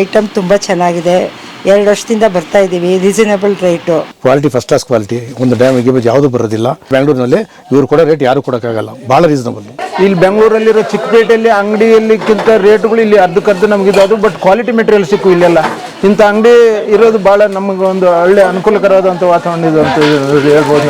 Item ತುಂಬ ಚೆನ್ನಾಗಿದೆ. ಎರಡು ವರ್ಷದಿಂದ ಬರ್ತಾ ಇದ್ದೀವಿ reasonable rate quality first class quality ಒಂದು ಡ್ಯಾಮ್ ಗಿಮೇಜ್ ಯಾವುದು ಬರೋದಿಲ್ಲ. ಬೆಂಗಳೂರಿನಲ್ಲಿ ಇವ್ರು ಕೂಡ ರೇಟ್ ಯಾರು ಕೊಡೋಕ್ಕಾಗಲ್ಲ. ಭಾಳ ರೀಸನಬಲ್ ಇಲ್ಲಿ ಬೆಂಗಳೂರಲ್ಲಿರೋ ಚಿಕ್ಕಪೇಟೆಯಲ್ಲಿ ಅಂಗಡಿಯಲ್ಲಿಕ್ಕಿಂತ ರೇಟ್ಗಳು ಇಲ್ಲಿ ಅರ್ಧಕ್ಕರ್ಧ ನಮಗಿದೆ ಅದು ಬಟ್ ಕ್ವಾಲಿಟಿ ಮೆಟೀರಿಯಲ್ ಸಿಕ್ಕು ಇಲ್ಲೆಲ್ಲ. ಇಂಥ ಅಂಗಡಿ ಇರೋದು ಭಾಳ ನಮಗೊಂದು ಒಳ್ಳೆ ಅನುಕೂಲಕರವಾದಂಥ ವಾತಾವರಣ ಇದು ಅಂತ ಹೇಳ್ಬೋದು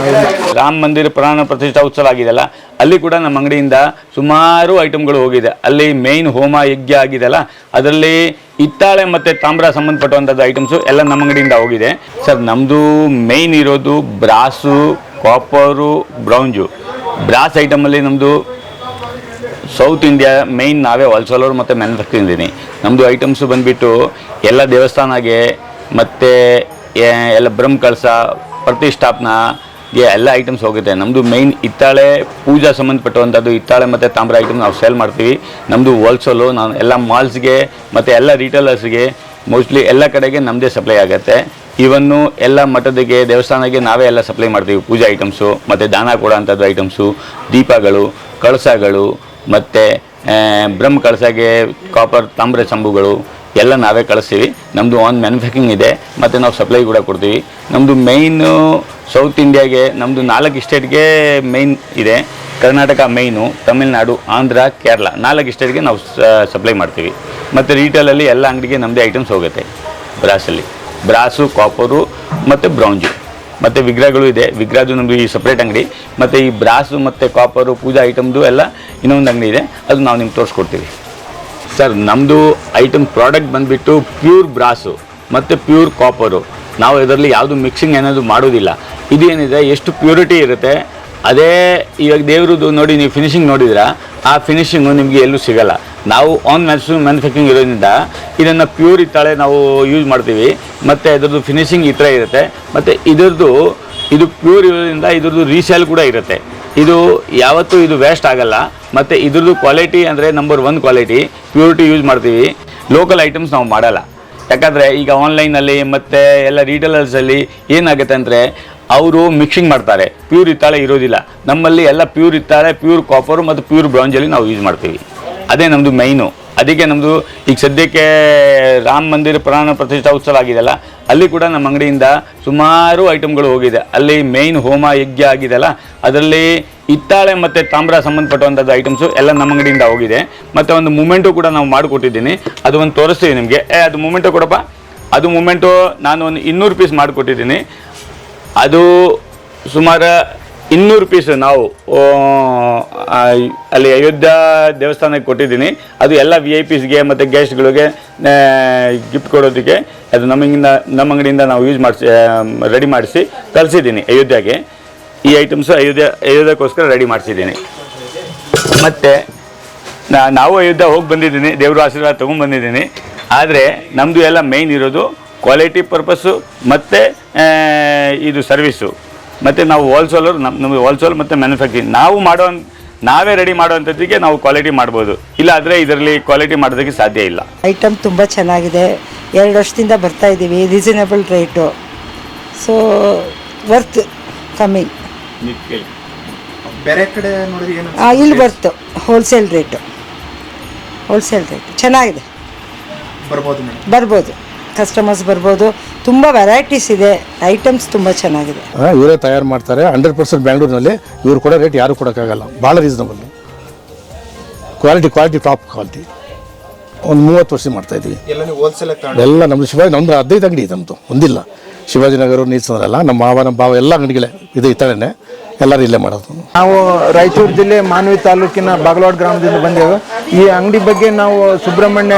ರಾಮ ಮಂದಿರ ಪ್ರಾಣ ಪ್ರತಿಷ್ಠಾ ಉತ್ಸವ ಆಗಿದೆಲ್ಲ, ಅಲ್ಲಿ ಕೂಡ ನಮ್ಮ ಅಂಗಡಿಯಿಂದ ಸುಮಾರು ಐಟಮ್ಗಳು ಹೋಗಿದೆ. ಅಲ್ಲಿ ಮೇಯ್ನ್ ಹೋಮ ಯಜ್ಞ ಆಗಿದೆಲ್ಲ, ಅದರಲ್ಲಿ ಹಿತ್ತಾಳೆ ಮತ್ತು ತಾಮ್ರ ಸಂಬಂಧಪಟ್ಟಂಥದ್ದು ಐಟಮ್ಸು ಎಲ್ಲ ನಮ್ಮ ಅಂಗಡಿಯಿಂದ ಹೋಗಿದೆ. ಸರ್ ನಮ್ಮದು ಮೇಯ್ನ್ ಇರೋದು ಬ್ರಾಸು ಕಾಪರು ಬ್ರೌಂಜು ಬ್ರಾಸ್ ಐಟಮಲ್ಲಿ ನಮ್ಮದು ಸೌತ್ ಇಂಡಿಯಾ ಮೇಯ್ನ್ ನಾವೇ ಹೊಲ್ಸೋಲೋರು ಮತ್ತು ಮ್ಯಾನುಫ್ಯಾಕ್ಚರಿಂಗ್ ಇದ್ದೀನಿ ನಮ್ಮದು ಐಟಮ್ಸು ಬಂದುಬಿಟ್ಟು ಎಲ್ಲ ದೇವಸ್ಥಾನಗೆ ಮತ್ತು ಎಲ್ಲ ಬ್ರಹ್ಮ ಕಳಸ ಪ್ರತಿಷ್ಠಾಪನಾಗೆ ಎಲ್ಲ ಐಟಮ್ಸ್ ಹೋಗುತ್ತೆ. ನಮ್ಮದು ಮೇಯ್ನ್ ಹಿತ್ತಾಳೆ, ಪೂಜಾ ಸಂಬಂಧಪಟ್ಟಂಥದ್ದು ಹಿತ್ತಾಳೆ ಮತ್ತು ತಾಮ್ರ ಐಟಮ್ ನಾವು ಸೇಲ್ ಮಾಡ್ತೀವಿ. ನಮ್ಮದು ಹೋಲ್ಸೋಲು ನಾನು ಎಲ್ಲ ಮಾಲ್ಸ್ಗೆ ಮತ್ತು ಎಲ್ಲ ರಿಟೇಲರ್ಸ್ಗೆ ಮೋಸ್ಟ್ಲಿ ಎಲ್ಲ ಕಡೆಗೆ ನಮ್ಮದೇ ಸಪ್ಲೈ ಆಗುತ್ತೆ. ಇವನ್ನು ಎಲ್ಲ ಮಠದಿಗೆ ದೇವಸ್ಥಾನಕ್ಕೆ ನಾವೇ ಎಲ್ಲ ಸಪ್ಲೈ ಮಾಡ್ತೀವಿ. ಪೂಜಾ ಐಟಮ್ಸು ಮತ್ತು ದಾನ ಕೊಡೋಂಥದ್ದು ಐಟಮ್ಸು ದೀಪಗಳು, ಕಳಸಗಳು ಮತ್ತು ಬ್ರಹ್ಮ ಕಳಸಗೆ ಕಾಪರ್ ತಾಮ್ರ ಚಂಬುಗಳು ಎಲ್ಲ ನಾವೇ ಕಳಿಸ್ತೀವಿ. ನಮ್ಮದು ಆನ್ ಮ್ಯಾನುಫ್ಯಾಕ್ಚರಿಂಗ್ ಇದೆ, ಮತ್ತು ನಾವು ಸಪ್ಲೈ ಕೂಡ ಕೊಡ್ತೀವಿ. ನಮ್ಮದು ಮೇಯ್ನು ಸೌತ್ ಇಂಡಿಯಾಗೆ ನಮ್ಮದು ನಾಲ್ಕು ಸ್ಟೇಟ್ಗೆ ಮೇಯ್ನ್ ಇದೆ. ಕರ್ನಾಟಕ ಮೇಯ್ನು ತಮಿಳ್ನಾಡು, ಆಂಧ್ರ, ಕೇರಳ ನಾಲ್ಕು ಸ್ಟೇಟ್ಗೆ ನಾವು ಸಪ್ಲೈ ಮಾಡ್ತೀವಿ. ಮತ್ತು ರೀಟೇಲಲ್ಲಿ ಎಲ್ಲ ಅಂಗಡಿಗೆ ನಮ್ಮದೇ ಐಟಮ್ಸ್ ಹೋಗುತ್ತೆ. ಬ್ರಾಸಲ್ಲಿ ಬ್ರಾಸು ಕಾಪರು ಮತ್ತು ಬ್ರೌಂಜು ಮತ್ತು ವಿಗ್ರಹಗಳು ಇದೆ. ವಿಗ್ರಹದ್ದು ನಮ್ಮದು ಈ ಸಪ್ರೇಟ್ ಅಂಗಡಿ. ಮತ್ತು ಈ ಬ್ರಾಸು ಮತ್ತು ಕಾಪರು ಪೂಜಾ ಐಟಮ್ದು ಎಲ್ಲ ಇನ್ನೊಂದು ಅಂಗಡಿ ಇದೆ. ಅದು ನಾವು ನಿಮ್ಗೆ ತೋರಿಸ್ಕೊಡ್ತೀವಿ. ಸರ್ ನಮ್ಮದು ಐಟಮ್ ಪ್ರಾಡಕ್ಟ್ ಬಂದುಬಿಟ್ಟು ಪ್ಯೂರ್ ಬ್ರಾಸು ಮತ್ತು ಪ್ಯೂರ್ ಕಾಪರು ನಾವು ಇದರಲ್ಲಿ ಯಾವುದು ಮಿಕ್ಸಿಂಗ್ ಏನಾದರೂ ಮಾಡೋದಿಲ್ಲ. ಇದು ಏನಿದೆ ಎಷ್ಟು ಪ್ಯೂರಿಟಿ ಇರುತ್ತೆ? ಅದೇ ಇವಾಗ ದೇವ್ರದ್ದು ನೋಡಿ ನೀವು ಫಿನಿಶಿಂಗ್ ನೋಡಿದ್ರೆ? ಆ ಫಿನಿಶಿಂಗು ನಿಮಗೆ ಎಲ್ಲೂ ಸಿಗಲ್ಲ. ನಾವು ಆನ್ ಮ್ಯಾನ್ಸು ಮ್ಯಾನುಫ್ಯಾಕ್ಚರಿಂಗ್ ಇರೋದ್ರಿಂದ ಇದನ್ನು ಪ್ಯೂರ್ ಇತ್ತಾಳೆ ನಾವು ಯೂಸ್ ಮಾಡ್ತೀವಿ. ಮತ್ತು ಇದರದ್ದು ಫಿನಿಶಿಂಗ್ ಈ ಥರ ಇರುತ್ತೆ. ಮತ್ತು ಇದರದ್ದು ಇದು ಪ್ಯೂರ್ ಇರೋದ್ರಿಂದ ಇದ್ರದ್ದು ರೀಸೇಲ್ ಕೂಡ ಇರುತ್ತೆ. ಇದು ಯಾವತ್ತೂ ಇದು ವೇಸ್ಟ್ ಆಗಲ್ಲ. ಮತ್ತು ಇದ್ರದ್ದು ಕ್ವಾಲಿಟಿ ಅಂದರೆ number one quality purity use ಮಾಡ್ತೀವಿ. ಲೋಕಲ್ ಐಟಮ್ಸ್ ನಾವು ಮಾಡಲ್ಲ. ಯಾಕಂದರೆ ಈಗ ಆನ್ಲೈನಲ್ಲಿ ಮತ್ತು ಎಲ್ಲ ರೀಟೇಲರ್ಸಲ್ಲಿ ಏನಾಗುತ್ತೆ ಅಂದರೆ ಅವರು ಮಿಕ್ಸಿಂಗ್ ಮಾಡ್ತಾರೆ. ಪ್ಯೂರ್ ಇತ್ತಾಳೆ ಇರೋದಿಲ್ಲ. ನಮ್ಮಲ್ಲಿ ಎಲ್ಲ ಪ್ಯೂರ್ ಇತ್ತಾಳೆ ಪ್ಯೂರ್ ಕಾಪರು ಮತ್ತು ಪ್ಯೂರ್ ಬ್ರಾಂಜಲ್ಲಿ ನಾವು ಯೂಸ್ ಮಾಡ್ತೀವಿ. ಅದೇ ನಮ್ಮದು ಮೈನು ಅದಕ್ಕೆ ನಮ್ಮದು ಈಗ ಸದ್ಯಕ್ಕೆ ರಾಮ ಮಂದಿರ ಪ್ರಾಣ ಪ್ರತಿಷ್ಠಾ ಉತ್ಸವ ಆಗಿದೆಲ್ಲ, ಅಲ್ಲಿ ಕೂಡ ನಮ್ಮ ಅಂಗಡಿಯಿಂದ ಸುಮಾರು ಐಟಮ್ಗಳು ಹೋಗಿದೆ. ಅಲ್ಲಿ ಮೇಯ್ನ್ ಹೋಮ ಯಜ್ಞ ಆಗಿದೆಯಲ್ಲ ಅದರಲ್ಲಿ ಹಿತ್ತಾಳೆ ಮತ್ತು ತಾಮ್ರ ಸಂಬಂಧಪಟ್ಟಂಥದ್ದು ಐಟಮ್ಸು ಎಲ್ಲ ನಮ್ಮ ಅಂಗಡಿಯಿಂದ ಹೋಗಿದೆ. ಮತ್ತು ಒಂದು ಮೂಮೆಂಟು ಕೂಡ ನಾವು ಮಾಡಿಕೊಟ್ಟಿದ್ದೀನಿ. ಅದು ಒಂದು ತೋರಿಸ್ತೀವಿ ನಿಮಗೆ. ಏ, ಅದು ಮೂಮೆಂಟು ಕೊಡಪ್ಪ. ಅದು ಮೂಮೆಂಟು ನಾನು ಒಂದು ಇನ್ನೂರು ಪೀಸ್ ಮಾಡಿಕೊಟ್ಟಿದ್ದೀನಿ. ಅದು ಸುಮಾರು ಇನ್ನೂರು ಪೀಸ್ ನಾವು ಅಲ್ಲಿ ಅಯೋಧ್ಯ ದೇವಸ್ಥಾನಕ್ಕೆ ಕೊಟ್ಟಿದ್ದೀನಿ. ಅದು ಎಲ್ಲ ವಿ ಐ ಪಿಸ್ಗೆ ಮತ್ತು ಗೆಸ್ಟ್ಗಳಿಗೆ ಗಿಫ್ಟ್ ಕೊಡೋದಕ್ಕೆ ಅದು ನಮಗಿಂದ ನಮ್ಮ ಅಂಗಡಿಯಿಂದ ನಾವು ಯೂಸ್ ಮಾಡಿಸಿ ರೆಡಿ ಮಾಡಿಸಿ ಕಲಿಸಿದ್ದೀನಿ ಅಯೋಧ್ಯೆಗೆ. ಈ ಐಟಮ್ಸು ಅಯೋಧ್ಯೆ, ಅಯೋಧ್ಯೆಗೋಸ್ಕರ ರೆಡಿ ಮಾಡಿಸಿದ್ದೀನಿ. ಮತ್ತು ನಾವು ಅಯೋಧ್ಯ ಹೋಗಿ ಬಂದಿದ್ದೀನಿ, ದೇವ್ರ ಆಶೀರ್ವಾದ ತೊಗೊಂಡು ಬಂದಿದ್ದೀನಿ. ಆದರೆ ನಮ್ಮದು ಎಲ್ಲ ಮೇಯ್ನ್ ಇರೋದು ಕ್ವಾಲಿಟಿ ಪರ್ಪಸ್ಸು ಮತ್ತು ಇದು ಸರ್ವಿಸು ಮತ್ತು ನಾವು ಹೋಲ್ಸೋಲರ್ ನಮ್ಮ ನಮಗೆ ಹೋಲ್ಸೇಲ್ ಮತ್ತು ಮ್ಯಾನುಫ್ಯಾಕ್ಚರಿಂಗ್ ನಾವು ಮಾಡೋ ನಾವೇ ರೆಡಿ ಮಾಡೋವಂಥದ್ದಿಗೆ ನಾವು ಕ್ವಾಲಿಟಿ ಮಾಡ್ಬೋದು. ಇಲ್ಲ ಆದರೆ ಇದರಲ್ಲಿ ಕ್ವಾಲಿಟಿ ಮಾಡೋದಕ್ಕೆ ಸಾಧ್ಯ ಇಲ್ಲ. ಐಟಮ್ ತುಂಬ ಚೆನ್ನಾಗಿದೆ. ಎರಡು ವರ್ಷದಿಂದ ಬರ್ತಾ ಇದ್ದೀವಿ ರೀಸನೇಬಲ್ ರೇಟು ಸೊ ವರ್ತ್ ಕಮ್ಮಿ ಬೇರೆ ಕಡೆ ನೋಡಿದ್ರೆ ಏನು ಇಲ್ಲಿ ಬರ್ತು ಹೋಲ್ಸೇಲ್ ರೇಟು ಹೋಲ್ಸೇಲ್ ರೇಟ್ ಚೆನ್ನಾಗಿದೆ. ಬರ್ಬೋದು ಬರ್ಬೋದು. ಕಸ್ಟಮರ್ಸ್ ಬರ್ಬೋದು. ತುಂಬ ವೆರೈಟೀಸ್ ಇದೆ. ಐಟಮ್ಸ್ ತುಂಬ ಚೆನ್ನಾಗಿದೆ. ಇವರೇ ತಯಾರು ಮಾಡ್ತಾರೆ. ಹಂಡ್ರೆಡ್ ಪರ್ಸೆಂಟ್ ಬ್ಯಾಂಗ್ಳೂರಿನಲ್ಲಿ ಇವರು ಕೊಡೋ ರೇಟ್ ಯಾರು ಕೊಡೋಕ್ಕಾಗಲ್ಲ. ಭಾಳ reasonable quality quality top quality ಒಂದು ಮೂವತ್ತು ವರ್ಷ ಮಾಡ್ತಾ ಇದ್ದೀವಿ. ಎಲ್ಲ ನಮ್ಮದು ಶಿವಾಜಿ ನಮ್ಮದು ಹದಿನೈದು ಅಂಗಡಿ ಇದೆ ನಮ್ಮದು ಒಂದಿಲ್ಲ. ಶಿವಾಜಿನಗರ ನೀಚಂದ್ರಲ್ಲ ನಮ್ಮ ಮಾವ ನಮ್ಮ ಭಾವ ಎಲ್ಲ ಅಂಗಡಿಗಳೇ. ಇದು ಇತ್ತಳೆನೆ ಎಲ್ಲರೂ ಇಲ್ಲೇ ಮಾಡೋದು. ನಾವು ರಾಯಚೂರು ಜಿಲ್ಲೆ ಮಾನವಿ ತಾಲೂಕಿನ ಬಾಗಲವಾಡ ಗ್ರಾಮದಿಂದ ಬಂದೆವು. ಈ ಅಂಗಡಿ ಬಗ್ಗೆ ನಾವು ಸುಬ್ರಹ್ಮಣ್ಯ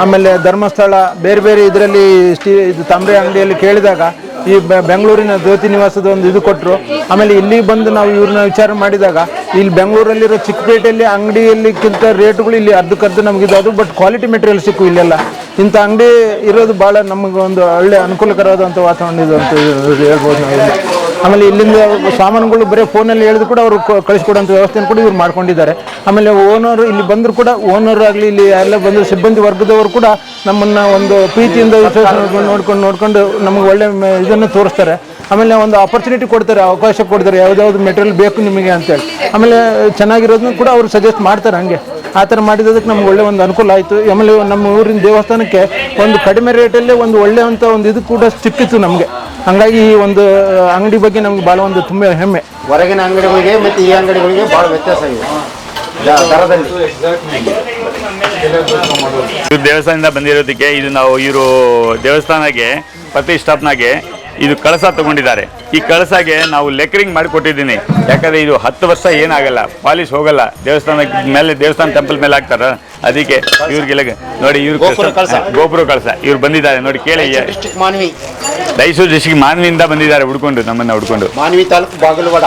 ಆಮೇಲೆ ಧರ್ಮಸ್ಥಳ, ಬೇರೆ ಬೇರೆ ಇದರಲ್ಲಿ ಸ್ಟೀ ಇದು ತಾಮ್ರೆ ಅಂಗಡಿಯಲ್ಲಿ ಕೇಳಿದಾಗ ಈ ಬೆಂಗಳೂರಿನ ಜ್ಯೋತಿ ನಿವಾಸದ ಒಂದು ಇದು ಕೊಟ್ಟರು ಆಮೇಲೆ ಇಲ್ಲಿಗೆ ಬಂದು ನಾವು ಇವ್ರನ್ನ ವಿಚಾರ ಮಾಡಿದಾಗ ಇಲ್ಲಿ ಬೆಂಗಳೂರಲ್ಲಿರೋ ಚಿಕ್ಕಪೇಟೆಯಲ್ಲಿ ಅಂಗಡಿಯಲ್ಲಿಕ್ಕಿಂತ ರೇಟ್ಗಳು ಇಲ್ಲಿ ಅರ್ಧಕ್ಕರ್ಧ ನಮಗಿದೆ ಅದು ಬಟ್ ಕ್ವಾಲಿಟಿ ಮೆಟೀರಿಯಲ್ ಸಿಕ್ಕು ಇಲ್ಲೆಲ್ಲ ಇಂಥ ಅಂಗಡಿ ಇರೋದು ಭಾಳ ನಮಗೆ ಒಂದು ಒಳ್ಳೆ ಅನುಕೂಲಕರವಾದಂಥ ವಾತಾವರಣ ಇದು ಅಂತ ಹೇಳ್ಬೋದು ನಾವು ಇಲ್ಲಿ. ಆಮೇಲೆ ಇಲ್ಲಿಂದ ಸಾಮಾನುಗಳು ಬರೀ ಫೋನಲ್ಲಿ ಹೇಳಿದ್ರು ಕೂಡ ಅವರು ಕಳಿಸ್ಕೊಡೋಂಥ ವ್ಯವಸ್ಥೆಯನ್ನು ಕೂಡ ಇವ್ರು ಮಾಡ್ಕೊಂಡಿದ್ದಾರೆ. ಆಮೇಲೆ ಓನರ್ ಇಲ್ಲಿ ಬಂದರೂ ಕೂಡ ಓನರ್ ಆಗಲಿ, ಇಲ್ಲಿ ಎಲ್ಲ ಬಂದು ಸಿಬ್ಬಂದಿ ವರ್ಗದವರು ಕೂಡ ನಮ್ಮನ್ನು ಒಂದು ಪ್ರೀತಿಯಿಂದ ನೋಡ್ಕೊಂಡು ನೋಡ್ಕೊಂಡು ನಮಗೆ ಒಳ್ಳೆ ಇದನ್ನು ತೋರಿಸ್ತಾರೆ. ಆಮೇಲೆ ಒಂದು ಆಪರ್ಚುನಿಟಿ ಕೊಡ್ತಾರೆ, ಅವಕಾಶ ಕೊಡ್ತಾರೆ ಯಾವುದಾವ್ದು ಮೆಟೀರಿಯಲ್ ಬೇಕು ನಿಮಗೆ ಅಂತೇಳಿ. ಆಮೇಲೆ ಚೆನ್ನಾಗಿರೋದನ್ನು ಕೂಡ ಅವರು ಸಜೆಸ್ಟ್ ಮಾಡ್ತಾರೆ ಹಂಗೆ. ಆ ಥರ ಮಾಡಿದ್ದಕ್ಕೆ ನಮ್ಗೆ ಒಳ್ಳೆ ಒಂದು ಅನುಕೂಲ ಆಯಿತು. ಆಮೇಲೆ ನಮ್ಮ ಊರಿನ ದೇವಸ್ಥಾನಕ್ಕೆ ಒಂದು ಕಡಿಮೆ ರೇಟಲ್ಲೇ ಒಂದು ಒಳ್ಳೆ ಅಂತ ಒಂದು ಇದು ಕೂಡ ಸಿಕ್ಕಿತ್ತು ನಮಗೆ. ಹಂಗಾಗಿ ಈ ಒಂದು ಅಂಗಡಿ ಬಗ್ಗೆ ನಮ್ಗೆ ಭಾಳ ಒಂದು ತುಂಬ ಹೆಮ್ಮೆ. ಹೊರಗಿನ ಅಂಗಡಿಗಳಿಗೆ ಮತ್ತು ಈ ಅಂಗಡಿಗಳಿಗೆ ಭಾಳ ವ್ಯತ್ಯಾಸ ಇದೆ. ದೇವಸ್ಥಾನದಿಂದ ಬಂದಿರೋದಕ್ಕೆ ಇದು ನಾವು ಇವರು ದೇವಸ್ಥಾನಕ್ಕೆ ಪ್ರತಿಷ್ಠಾಪನೆಗೆ ಇದು ಕಳಸ ತಗೊಂಡಿದ್ದಾರೆ. ಈ ಕಳಸಗೆ ನಾವು ಲೆಕ್ಕರಿಂಗ್ ಮಾಡಿ ಕೊಟ್ಟಿದ್ದೀನಿ. ಯಾಕಂದ್ರೆ ಇದು ಹತ್ತು ವರ್ಷ ಏನಾಗಲ್ಲ ಪಾಲಿಶ್ ಹೋಗಲ್ಲ. ದೇವಸ್ಥಾನ ಮೇಲೆ ದೇವಸ್ಥಾನ ಟೆಂಪಲ್ ಮೇಲೆ ಹಾಕ್ತಾರ. ಅದಕ್ಕೆ ಇವ್ರಿಗೆಲ್ಲ ನೋಡಿ ಇವ್ರು ಗೋಪುರ ಕಳಸ. ಇವ್ರು ಬಂದಿದ್ದಾರೆ ನೋಡಿ ಕೇಳಿ. ಮಾನವಿ. ದೈಸೂರು ಡಿಸ್ಟಿಕ್ ಮಾನವಿಯಿಂದ ಬಂದಿದ್ದಾರೆ ಹುಡ್ಕೊಂಡು ನಮ್ಮನ್ನ ಹುಡ್ಕೊಂಡು. ಮಾನವಿ ತಾಲೂಕು ಬಾಗಲವಾಡ.